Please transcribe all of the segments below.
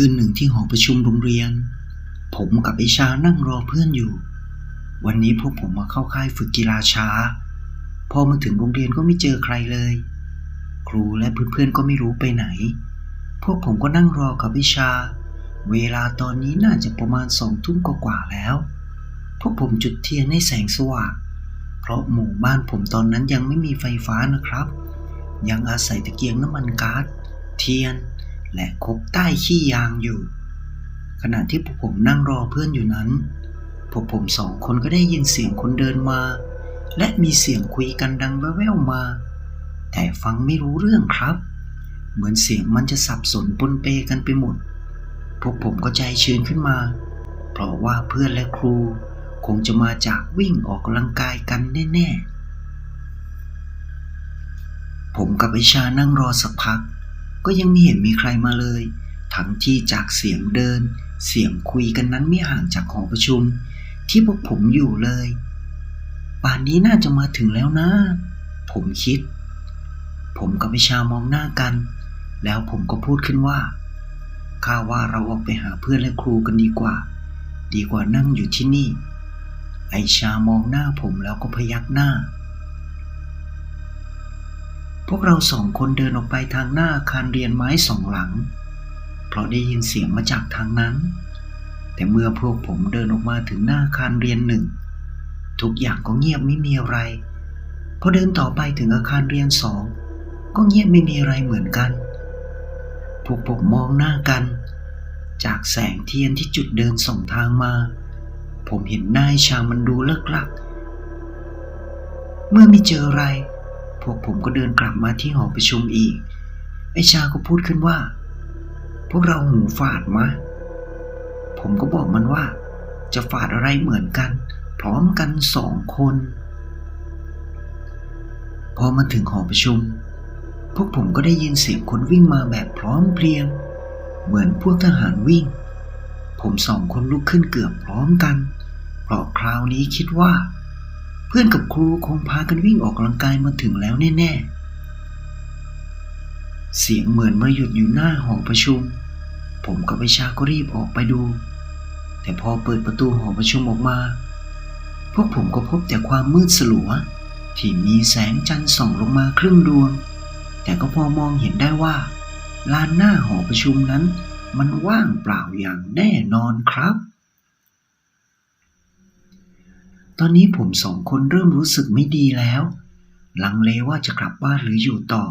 คืนหนึ่งที่หอประชุมโรงเรียน ผมกับไอชานั่งรอเพื่อนอยู่ วันนี้พวกผมมาเข้าค่ายฝึกกีฬาช้า พอมาถึงโรงเรียนก็ไม่เจอใครเลย ครูและเพื่อนๆก็ไม่รู้ไปไหน พวกผมก็นั่งรอกับไอชา เวลาตอนนี้น่าจะประมาณสองทุ่มกว่าแล้ว พวกผมจุดเทียนให้แสงสว่างเพราะหมู่บ้านผมตอนนั้นยังไม่มีไฟฟ้านะครับ ยังอาศัยตะเกียงน้ำมันก๊าซเทียน และคบใต้ขี้ยางอยู่ ขณะที่พวกผมนั่งรอเพื่อนอยู่นั้น พวกผมสองคนก็ได้ยินเสียงคนเดินมา และมีเสียงคุยกันดังแว่วๆมา แต่ฟังไม่รู้เรื่องครับ เหมือนเสียงมันจะสับสนปนเปกันไปหมด พวกผมก็ใจชื้นขึ้นมา เพราะว่าเพื่อนและครูคงจะมาจากวิ่งออกกำลังกายกันแน่ๆผมกับไอชานั่งรอสักพัก ก็ยังไม่เห็นมีใครมาเลย ทั้งที่จากเสียงเดิน เสียงคุยกันนั้นไม่ห่างจากหอประชุม ที่พวกผมอยู่เลย ป่านนี้น่าจะมาถึงแล้วนะ ผมคิด ผมกับไอชามองหน้ากัน แล้วผมก็พูดขึ้นว่าข้าว่าเราออกไปหาเพื่อนและครูกันดีกว่า ดีกว่านั่งอยู่ที่นี่ ไอชามองหน้าผมแล้วก็พยักหน้า พวกเราสองคนเดินออกไปทางหน้าอาคารเรียนไม้สองหลัง เพราะได้ยินเสียงมาจากทางนั้น แต่เมื่อพวกผมเดินออกมาถึงหน้าอาคารเรียนหนึ่ง ทุกอย่างก็เงียบไม่มีอะไร พอเดินต่อไปถึงอาคารเรียนสองก็เงียบไม่มีอะไรเหมือนกัน พวกผมมองหน้ากัน จากแสงเทียนที่จุดเดินส่งทางมา ผมเห็นหน้าไอ้ชามันดูเลิกลัก เมื่อไม่เจออะไร วกผมก็เดินกลับมาที่หอประชุมอีก ไอชาก็พูดขึ้นว่า พวกเราหูฝาดมะ ผมก็บอกมันว่า จะฝาดอะไรเหมือนกัน พร้อมกันสองคน พอมาถึงหอประชุม พวกผมก็ได้ยินเสียงคนวิ่งมาแบบพร้อมเพรียง เหมือนพวกทหารวิ่ง ผมสองคนลุกขึ้นเกือบพร้อมกัน เพราะคราวนี้คิดว่า พื่อนกับครูคงพากันวิ่งออกกำลังกายมาถึงแล้วแน่ๆ เสียงเหมือนมาหยุดอยู่หน้าหอประชุม ผมกับวิชาก็รีบออกไปดู แต่พอเปิดประตูหอประชุมออกมา พวกผมก็พบแต่ความมืดสลัว ที่มีแสงจันทร์ส่องลงมาครึ่งดวง แต่ก็พอมองเห็นได้ว่าลานหน้าหอประชุมนั้น มันว่างเปล่าอย่างแน่นอนครับ ตอนนี้ผมสองคนเริ่มรู้สึกไม่ดีแล้ว ลังเลว่าจะกลับบ้านหรืออยู่ต่อ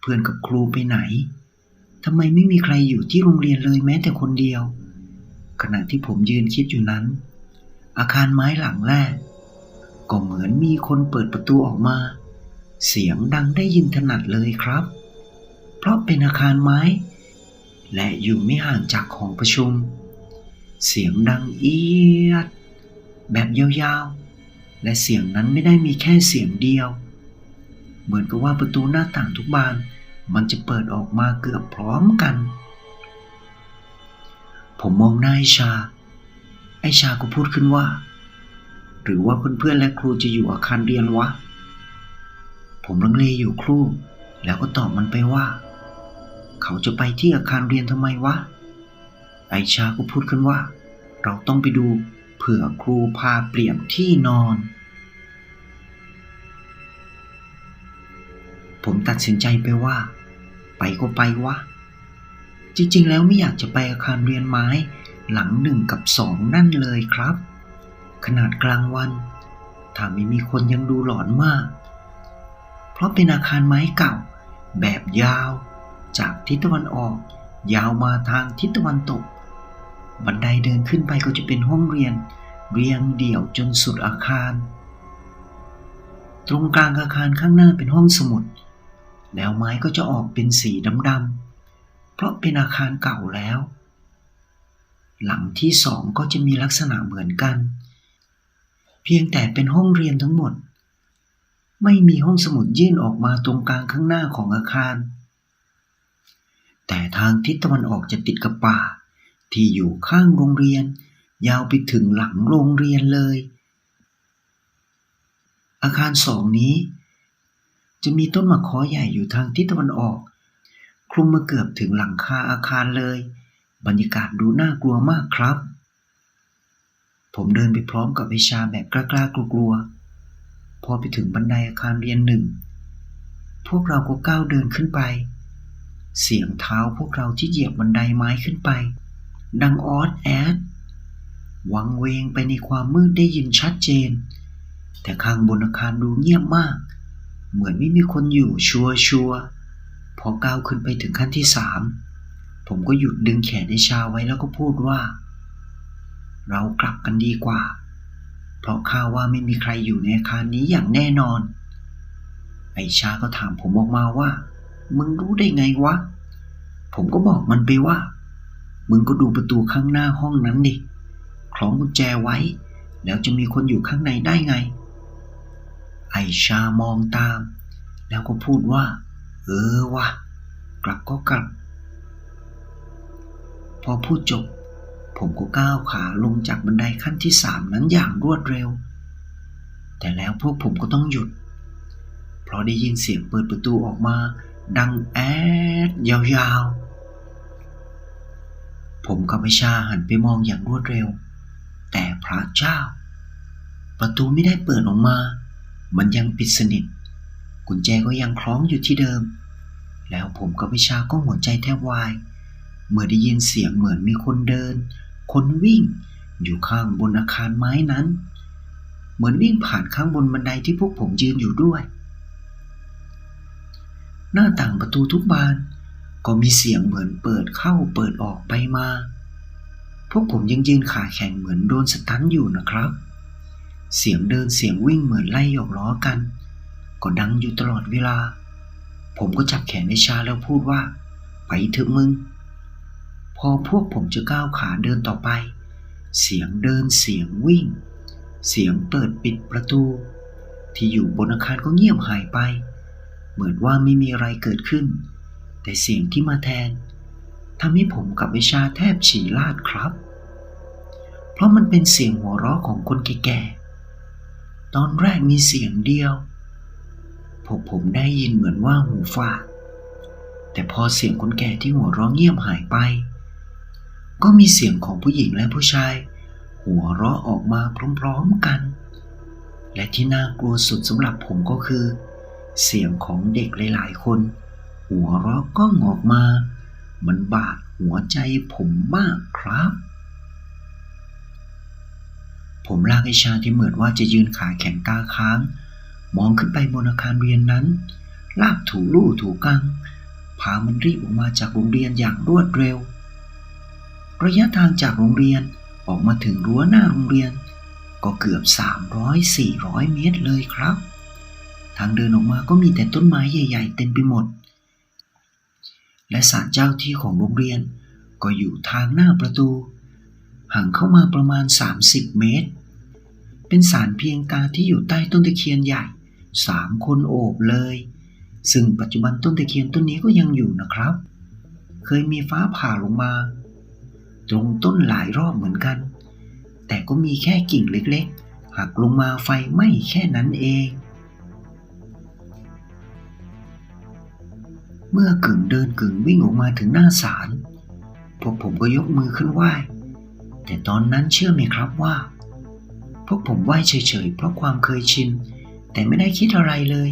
เพื่อนกับครูไปไหนทำไมไม่มีใครอยู่ที่โรงเรียนเลยแม้แต่คนเดียว ขณะที่ผมยืนคิดอยู่นั้น อาคารไม้หลังแรก ก็เหมือนมีคนเปิดประตูออกมา เสียงดังได้ยินถนัดเลยครับ เพราะเป็นอาคารไม้ และอยู่ไม่ห่างจากหองประชุม เสียงดังเอียด แบบยาวๆ และเสียงนั้นไม่ได้มีแค่เสียงเดียว เหมือนกับว่าประตูหน้าต่างทุกบาน มันจะเปิดออกมาเกือบพร้อมกัน ผมมองหน้าไอชา ไอชาก็พูดขึ้นว่า หรือว่าเพื่อนๆและครูจะอยู่อาคารเรียนวะ ผมลังเลอยู่ครู่ แล้วก็ตอบมันไปว่า เขาจะไปที่อาคารเรียนทำไมวะ ไอชาก็พูดขึ้นว่า เราต้องไปดู เผื่อครูพาเปลี่ยนที่นอน ผมตัดสินใจไปว่า ไปก็ไปวะ จริงๆ แล้วไม่อยากจะไปอาคารเรียนไม้หลังหนึ่งกับสองนั่นเลยครับ ขนาดกลางวัน ถ้าไม่มีคนยังดูหลอนมาก เพราะเป็นอาคารไม้เก่า แบบยาว จากทิศตะวันออก ยาวมาทางทิศตะวันตก บันไดเดินขึ้นไปก็จะเป็นห้องเรียน เรียงเดี่ยวจนสุดอาคาร ตรงกลางอาคารข้างหน้าเป็นห้องสมุด แล้วไม้ก็จะออกเป็นสีดำๆเพราะเป็นอาคารเก่าแล้ว หลังที่สองก็จะมีลักษณะเหมือนกัน เพียงแต่เป็นห้องเรียนทั้งหมด ไม่มีห้องสมุดยื่นออกมาตรงกลางข้างหน้าของอาคาร แต่ทางทิศตะวันออกจะติดกับป่า ที่อยู่ข้างโรงเรียน ยาวไปถึงหลังโรงเรียนเลย อาคารสองนี้ จะมีต้นมะขอใหญ่อยู่ทางทิศตะวันออก คลุมมาเกือบถึงหลังคาอาคารเลย บรรยากาศดูน่ากลัวมากครับ ผมเดินไปพร้อมกับไอชาแบบกล้าๆกลัวๆพอไปถึงบันไดอาคารเรียนหนึ่งพวกเราก็ก้าวเดินขึ้นไป เสียงเท้าพวกเราที่เหยียบบันไดไม้ขึ้นไป ดังออดแอดวังเวงไปในความมืดได้ยินชัดเจน แต่ข้างบนอาคารดูเงียบมาก เหมือนไม่มีคนอยู่ชัวร์ชัวร์พอก้าวขึ้นไปถึงขั้นที่สามผมก็หยุดดึงแขนไอชาไว้แล้วก็พูดว่า เรากลับกันดีกว่า เพราะข้าว่าไม่มีใครอยู่ในอาคารนี้อย่างแน่นอน ไอชาก็ถามผมออกมาว่า มึงรู้ได้ไงวะ ผมก็บอกมันไปว่า มึงก็ดูประตูข้างหน้าห้องนั้นดิ คล้องกุญแจไว้ แล้วจะมีคนอยู่ข้างในได้ไง ไอชามองตาม แล้วก็พูดว่า เออวะกลับก็กลับ พอพูดจบ ผมก็ก้าวขาลงจากบันไดขั้นที่สามนั้นอย่างรวดเร็ว แต่แล้วพวกผมก็ต้องหยุด เพราะได้ยินเสียงเปิดประตูออกมา ดังแอดยาวๆ ผมกับไอชาหันไปมองอย่างรวดเร็ว แต่พระเจ้า ประตูไม่ได้เปิดออกมา มันยังปิดสนิท กุญแจก็ยังคล้องอยู่ที่เดิม แล้วผมกับวิชาก็หัวใจแทบวาย เมื่อได้ยินเสียงเหมือนมีคนเดิน คนวิ่ง อยู่ข้างบนอาคารไม้นั้น เหมือนวิ่งผ่านข้างบนบันไดที่พวกผมยืนอยู่ด้วย หน้าต่างประตูทุกบาน ก็มีเสียงเหมือนเปิดเข้าเปิดออกไปมา พวกผมยังยืนขาแข็งเหมือนโดนสตันอยู่นะครับ เสียงเดินเสียงวิ่งเหมือนไล่หยอกล้อกัน ก็ดังอยู่ตลอดเวลา ผมก็จับแขนไอชาแล้วพูดว่า ไปเถอะมึง พอพวกผมจะก้าวขาเดินต่อไป เสียงเดินเสียงวิ่ง เสียงเปิดปิดประตู ที่อยู่บนอาคารก็เงียบหายไป เหมือนว่าไม่มีอะไรเกิดขึ้น แต่เสียงที่มาแทนทำให้ผมกับไอชาแทบฉี่ลาดครับ เพราะมันเป็นเสียงหัวเราะของคนแก่ๆ ตอนแรกมีเสียงเดียวพวกผมได้ยินเหมือนว่าหูฝาดแต่พอเสียงคนแก่ที่หัวเราะเงียบหายไป ก็มีเสียงของผู้หญิงและผู้ชาย หัวเราะออกมาพร้อมๆกัน และที่น่ากลัวสุดสำหรับผมก็คือ เสียงของเด็กหลายๆคน หัวเราะก้องอกมา มันบาดหัวใจผมมากครับ ผมลากไอชาที่เหมือนว่าจะยืนขาแข็งตาค้าง มองขึ้นไปบนอาคารเรียนนั้น ลากถูลู่ถูกัง พามันรีบออกมาจากโรงเรียนอย่างรวดเร็ว ระยะทางจากโรงเรียนออกมาถึงรั้วหน้าโรงเรียน ก็เกือบ 300-400 เมตรเลยครับ ทางเดินออกมาก็มีแต่ต้นไม้ใหญ่ ๆ เต็มไปหมด และศาลเจ้าที่ของโรงเรียน ก็อยู่ทางหน้าประตู ห่างเข้ามาประมาณ 30 เมตร เป็นศาลเพียงตาที่อยู่ใต้ต้นตะเคียนใหญ่สามคนโอบเลย ซึ่งปัจจุบันต้นตะเคียนต้นนี้ก็ยังอยู่นะครับ เคยมีฟ้าผ่าลงมา ตรงต้นหลายรอบเหมือนกัน แต่ก็มีแค่กิ่งเล็กๆหักลงมาไฟไหม้แค่นั้นเอง เมื่อกึ่งเดินกึ่งวิ่งออกมาถึงหน้าศาลพวกผมก็ยกมือขึ้นไหว้ แต่ตอนนั้นเชื่อไหมครับว่า พวกผมไหว้เฉยๆ เพราะความเคยชิน แต่ไม่ได้คิดอะไรเลย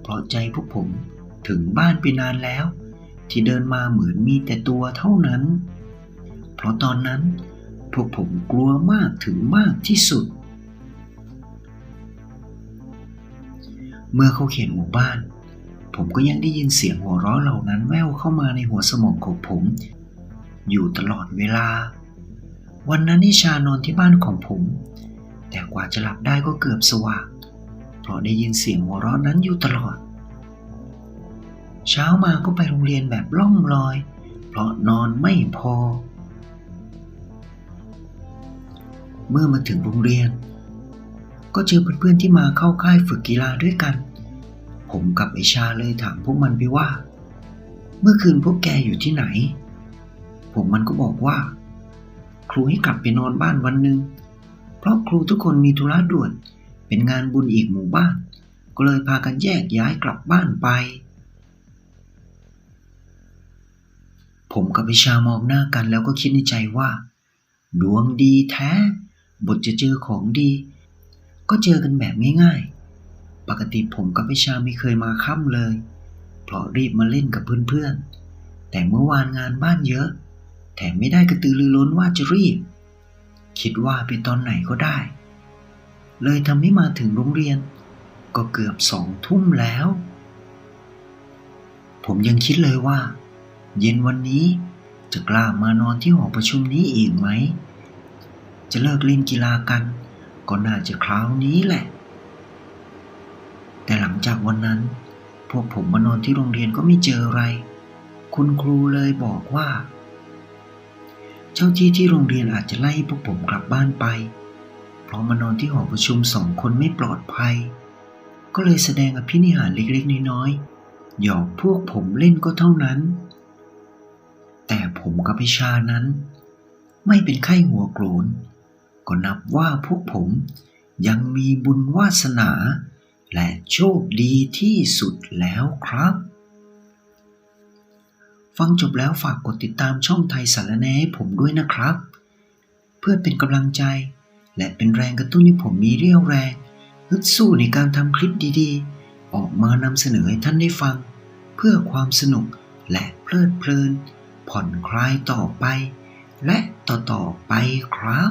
เพราะใจพวกผมถึงบ้านไปนานแล้ว ที่เดินมาเหมือนมีแต่ตัวเท่านั้น เพราะตอนนั้นพวกผมกลัวมากถึงมากที่สุด เมื่อเขาเขียนหมู่บ้าน ผมก็ยังได้ยินเสียงหัวเราะเหล่านั้นแว่วเข้ามาในหัวสมองของผม อยู่ตลอดเวลา วันนั้นนิชานอนที่บ้านของผม แต่กว่าจะหลับได้ก็เกือบสว่างเพราะได้ยินเสียงหัวเราะนั้นอยู่ตลอด เช้ามาก็ไปโรงเรียนแบบล่องลอย เพราะนอนไม่พอ เมื่อมาถึงโรงเรียน ก็เจอเพื่อนๆที่มาเข้าค่ายฝึกกีฬาด้วยกัน ผมกับไอชาเลยถามพวกมันไปว่า เมื่อคืนพวกแกอยู่ที่ไหน ผมมันก็บอกว่า ครูให้กลับไปนอนบ้านวันหนึ่งเพราะครูทุกคนมีธุระด่วน เป็นงานบุญอีกหมู่บ้าน ก็เลยพากันแยกย้ายกลับบ้านไป ผมกับวิชามองหน้ากันแล้วก็คิดในใจว่า ดวงดีแท้ บทจะเจอของดี ก็เจอกันแบบง่ายๆ ปกติผมกับวิชาไม่เคยมาค่ำเลย เพราะรีบมาเล่นกับเพื่อนๆ แต่เมื่อวานงานบ้านเยอะ แถมไม่ได้กระตือรือร้นว่าจะรีบ คิดว่าไปตอนไหนก็ได้ เลยทำให้มาถึงโรงเรียน ก็เกือบสองทุ่มแล้ว ผมยังคิดเลยว่า เย็นวันนี้จะกล้ามานอนที่หอประชุมนี้อีกไหม จะเลิกเล่นกีฬากัน ก็น่าจะคราวนี้แหละ แต่หลังจากวันนั้น พวกผมมานอนที่โรงเรียนก็ไม่เจออะไร คุณครูเลยบอกว่า เจ้าที่ที่โรงเรียนอาจจะไล่พวกผมกลับบ้านไป เพราะมานอนที่หอประชุมสองคนไม่ปลอดภัย ก็เลยแสดงอภินิหารเล็กๆน้อยๆหยอกพวกผมเล่นก็เท่านั้น แต่ผมกับพิชานั้น ไม่เป็นไข้หัวโกรนก็นับว่าพวกผมยังมีบุญวาสนา และโชคดีที่สุดแล้วครับ ฟังจบแล้วฝากกดติดตามช่องไทยสารแนให้ผมด้วยนะครับ เพื่อเป็นกำลังใจ และเป็นแรงกระตุ้นให้ผมมีเรี่ยวแรงฮึดสู้ในการทำคลิปดีๆ ออกมานำเสนอให้ท่านได้ฟัง เพื่อความสนุกและเพลิดเพลิน ผ่อนคลายต่อไป และต่อๆไปครับ